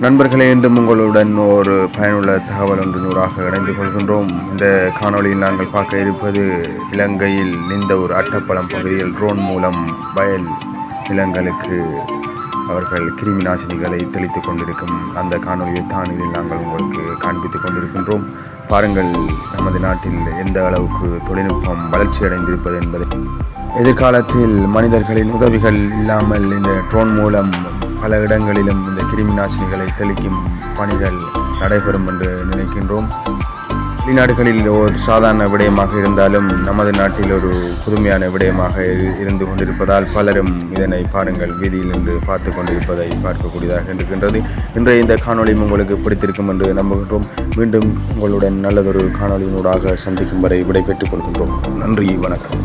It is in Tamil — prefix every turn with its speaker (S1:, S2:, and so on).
S1: நண்பர்களே என்றும் உங்களுடன் ஒரு பயனுள்ள தகவல் ஒன்று நூறாக இணைந்து கொள்கின்றோம். இந்த காணொலியில் நாங்கள் பார்க்க இருப்பது இலங்கையில் நிந்தவூர் அட்டப்பழம் பகுதியில் ட்ரோன் மூலம் வயல் நிலங்களுக்கு அவர்கள் கிருமி நாசினிகளை தெளித்துக் கொண்டிருக்கும் அந்த காணொளியை தான் இதில் நாங்கள் உங்களுக்கு காண்பித்துக் கொண்டிருக்கின்றோம். பாருங்கள் நமது நாட்டில் எந்த அளவுக்கு தொழில்நுட்பம் வளர்ச்சி அடைந்திருப்பது என்பதை. எதிர்காலத்தில் மனிதர்களின் உதவிகள் இல்லாமல் இந்த ட்ரோன் மூலம் பல இடங்களிலும் இந்த கிருமி நாசினிகளை தெளிக்கும் பணிகள் நடைபெறும் என்று நினைக்கின்றோம். வெளிநாடுகளில் ஒரு சாதாரண விடயமாக இருந்தாலும் நமது நாட்டில் ஒரு புதுமையான விடயமாக இருந்து கொண்டிருப்பதால் பலரும் இதனை பாருங்கள். வீதியில் நின்று பார்த்து கொண்டிருப்பதை பார்க்கக்கூடியதாக இருக்கின்றது. இன்றைய இந்த காணொளியும் உங்களுக்கு பிடித்திருக்கும் என்று நம்புகின்றோம். மீண்டும் உங்களுடன் நல்லதொரு காணொளியினூடாக சந்திக்கும் வரை விடைபெற்றுக் கொள்கின்றோம். நன்றி வணக்கம்.